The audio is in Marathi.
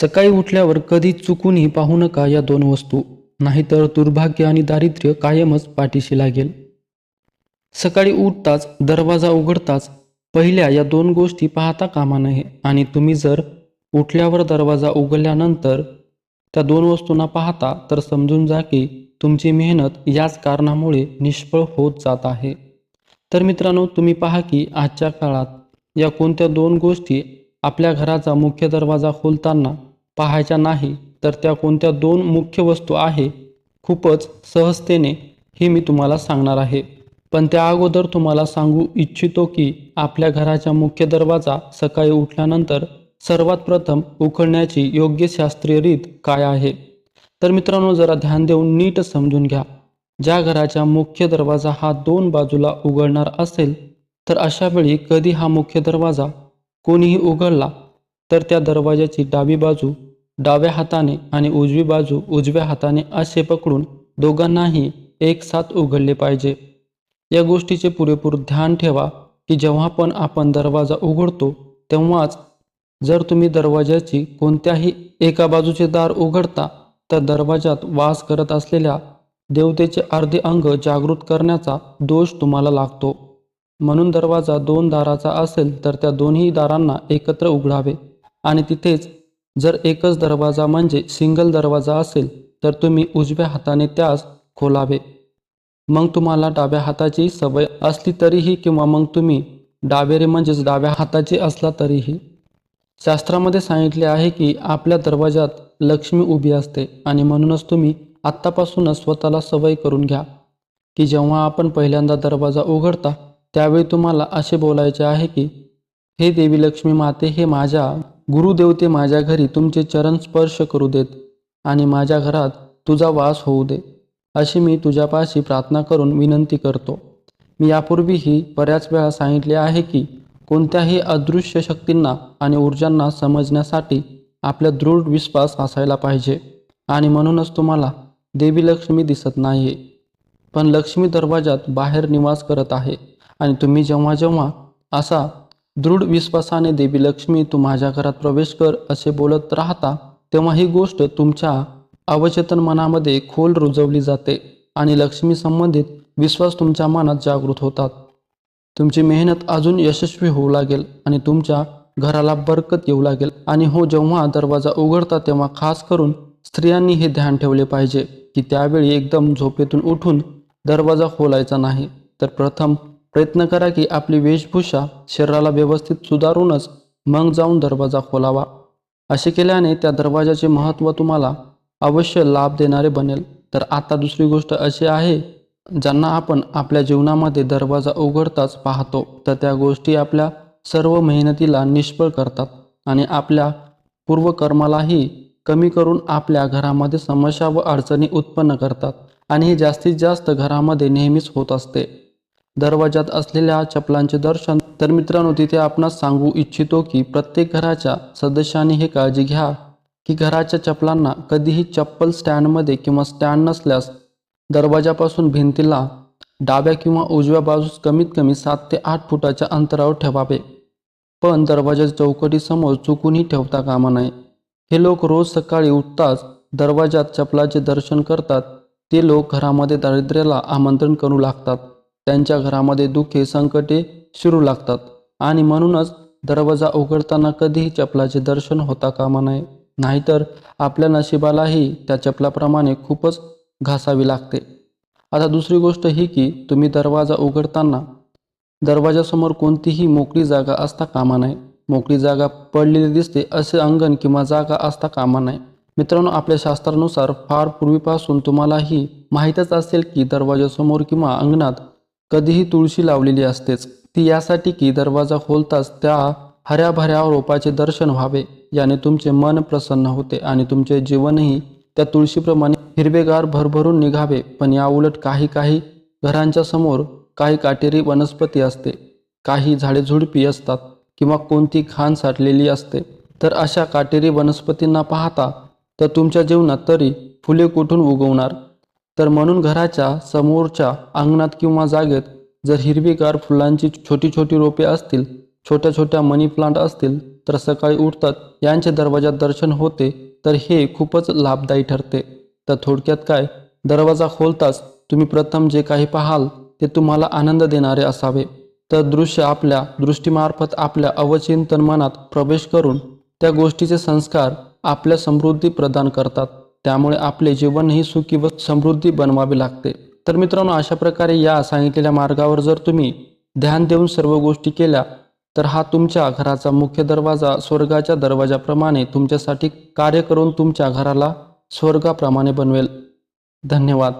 सकाळी उठल्यावर कधी चुकूनही पाहू नका या दोन वस्तू. नाहीतर दुर्भाग्य आणि दारिद्र्य कायमच पाठीशी लागेल. सकाळी उठताच दरवाजा उघडताच पहिल्या या दोन गोष्टी पाहता कामा नये. आणि तुम्ही जर उठल्यावर दरवाजा उघडल्यानंतर त्या दोन वस्तूंना पाहता तर समजून जा की तुमची मेहनत याच कारणामुळे निष्फळ होत जात आहे. तर मित्रांनो तुम्ही पहा की आजच्या काळात या कोणत्या दोन गोष्टी आपल्या घराचा मुख्य दरवाजा खोलताना पाहायच्या नाही तर त्या कोणत्या दोन मुख्य वस्तू आहे? खूपच सहजतेने हे मी तुम्हाला सांगणार आहे. पण त्या अगोदर तुम्हाला सांगू इच्छितो की आपल्या घराचा मुख्य दरवाजा सकाळी उठल्यानंतर सर्वात प्रथम उघडण्याची योग्य शास्त्रीय रीत काय आहे? तर मित्रांनो जरा ध्यान देऊन नीट समजून घ्या. ज्या घराचा मुख्य दरवाजा हा दोन बाजूला उघडणार असेल तर अशा वेळी कधी हा मुख्य दरवाजा कोणीही उघडला तर त्या दरवाजाची डावी बाजू डाव्या हाताने आणि उजवी बाजू उजव्या हाताने असे पकडून दोघांनाही एक साथ उघडले पाहिजे. या गोष्टीचे पुरेपूर ध्यान ठेवा की जेव्हा पण आपण दरवाजा उघडतो तेव्हाच जर तुम्ही दरवाजाची कोणत्याही एका बाजूचे दार उघडता तर दरवाजात वास करत असलेल्या देवतेचे अर्धे अंग जागृत करण्याचा दोष तुम्हाला लागतो. म्हणून दरवाजा दोन दाराचा असेल तर त्या दोन्ही दारांना एकत्र उघडावे आणि तिथेच जर एकच दरवाजा म्हणजे सिंगल दरवाजा असेल तर तुम्ही उजव्या हाताने त्यास खोलावे. मग तुम्हाला डाव्या हाताची सवय असली तरीही किंवा मग तुम्ही डावेरे म्हणजेच डाव्या हाताची असला तरीही. शास्त्रामध्ये सांगितले आहे की आपल्या दरवाजात लक्ष्मी उभी असते आणि म्हणूनच तुम्ही आत्तापासूनच स्वतःला सवय करून घ्या. की जेव्हा आपण पहिल्यांदा दरवाजा उघडता त्यावेळी तुम्हाला असे बोलायचे आहे की हे देवी लक्ष्मी माते हे माझ्या गुरुदेवते माझ्या घरी तुमचे चरण स्पर्श करू देत आणि माझ्या घरात तुझा वास होऊ दे अशी मी तुझ्यापाशी प्रार्थना करून विनंती करतो. मी यापूर्वीही बऱ्याच वेळा सांगितले आहे की कोणत्याही अदृश्य शक्तींना आणि ऊर्जांना समजण्यासाठी आपल्या दृढ विश्वास असायला पाहिजे आणि म्हणूनच तुम्हाला देवी लक्ष्मी दिसत नाही पण लक्ष्मी दरवाजात बाहेर निवास करत आहे आणि तुम्ही जेव्हा जेव्हा असा दृढ विश्वासाने देवी लक्ष्मी तू माझ्या घरात प्रवेश कर असे बोलत राहता तेव्हा ही गोष्ट तुमच्या अवचेतन मनामध्ये खोल रुजवली जाते आणि लक्ष्मी संबंधित विश्वास तुमच्या मनात जागृत होतात. तुमची मेहनत अजून यशस्वी होऊ लागेल आणि तुमच्या घराला बरकत येऊ लागेल. आणि हो जेव्हा दरवाजा उघडता तेव्हा खास करून स्त्रियांनी हे ध्यान ठेवले पाहिजे की त्यावेळी एकदम झोपेतून उठून दरवाजा खोलायचा नाही. तर प्रथम प्रयत्न करा की आपली वेशभूषा शरीराला व्यवस्थित सुधारूनच मग जाऊन दरवाजा खोलावा. असे केल्याने त्या दरवाजाचे महत्त्व तुम्हाला अवश्य लाभ देणारे बनेल. तर आता दुसरी गोष्ट अशी आहे ज्यांना आपण आपल्या जीवनामध्ये दरवाजा उघडताच पाहतो तर त्या गोष्टी आपल्या सर्व मेहनतीला निष्फळ करतात आणि आपल्या पूर्वकर्मालाही कमी करून आपल्या घरामध्ये समस्या व अडचणी उत्पन्न करतात आणि हे जास्तीत जास्त घरामध्ये नेहमीच होत असते. दरवाजात असलेल्या चपलांचे दर्शन. तर मित्रांनो तिथे आपणास सांगू इच्छितो की प्रत्येक घराच्या सदस्यांनी हे काळजी घ्या की घराच्या चपलांना कधीही चप्पल स्टँडमध्ये किंवा स्टँड नसल्यास दरवाजापासून भिंतीला डाव्या किंवा उजव्या बाजूस कमीत कमी सात ते आठ फुटाच्या अंतरावर ठेवावे. पण दरवाजाच्या चौकटीसमोर चुकूनही ठेवता कामा नये. हे लोक रोज सकाळी उठताच दरवाजात चपलाचे दर्शन करतात. ते लोक घरामध्ये दारिद्र्याला आमंत्रण करू लागतात. त्यांच्या घरामध्ये दुःखे संकटे शिरू लागतात. आणि म्हणूनच दरवाजा उघडताना कधीही चपलाचे दर्शन होता कामा नये. नाहीतर आपल्या नशिबालाही त्या चपलाप्रमाणे खूपच घासावी लागते. आता दुसरी गोष्ट ही की तुम्ही दरवाजा उघडताना दरवाजासमोर कोणतीही मोकळी जागा असता कामा नये. मोकळी जागा पडलेली दिसते असे अंगण किंवा जागा असता कामा नये. मित्रांनो आपल्या शास्त्रानुसार फार पूर्वीपासून तुम्हालाही माहीतच असेल की दरवाजासमोर किंवा अंगणात कधीही तुळशी लावलेली असतेच. ती यासाठी की दरवाजा खोलताच त्या हऱ्याभऱ्या रोपाचे दर्शन व्हावे याने तुमचे मन प्रसन्न होते आणि तुमचे जीवनही त्या तुळशीप्रमाणे हिरवेगार भरभरून निघावे. पण याउलट काही काही घरांच्या समोर काही काटेरी वनस्पती असते. काही झाडे झुडपी असतात किंवा कोणती घाण साठलेली असते. तर अशा काटेरी वनस्पतींना पाहता तर तुमच्या जीवनात तरी फुले कुठून उगवणार? तर म्हणून घराच्या समोरच्या अंगणात किंवा जागेत जर हिरवीगार फुलांची छोटी छोटी रोपे असतील छोट्या छोट्या मनी प्लांट असतील तर सकाळी उठतात यांचे दरवाजात दर्शन होते तर हे खूपच लाभदायी ठरते. तर थोडक्यात काय? दरवाजा खोलताच तुम्ही प्रथम जे काही पाहाल ते तुम्हाला आनंद देणारे असावे. तर दृश्य आपल्या दृष्टीमार्फत आपल्या अवचिंतन मनात प्रवेश करून त्या गोष्टीचे संस्कार आपल्या समृद्धी प्रदान करतात. त्यामुळे आपले जीवनही सुखी व समृद्धी बनवावे लागते. तर मित्रांनो अशा प्रकारे या सांगितलेल्या मार्गावर जर तुम्ही ध्यान देऊन सर्व गोष्टी केल्या तर हा तुमच्या घराचा मुख्य दरवाजा स्वर्गाच्या दरवाजाप्रमाणे तुमच्यासाठी कार्य करून तुमच्या घराला स्वर्गाप्रमाणे बनवेल. धन्यवाद.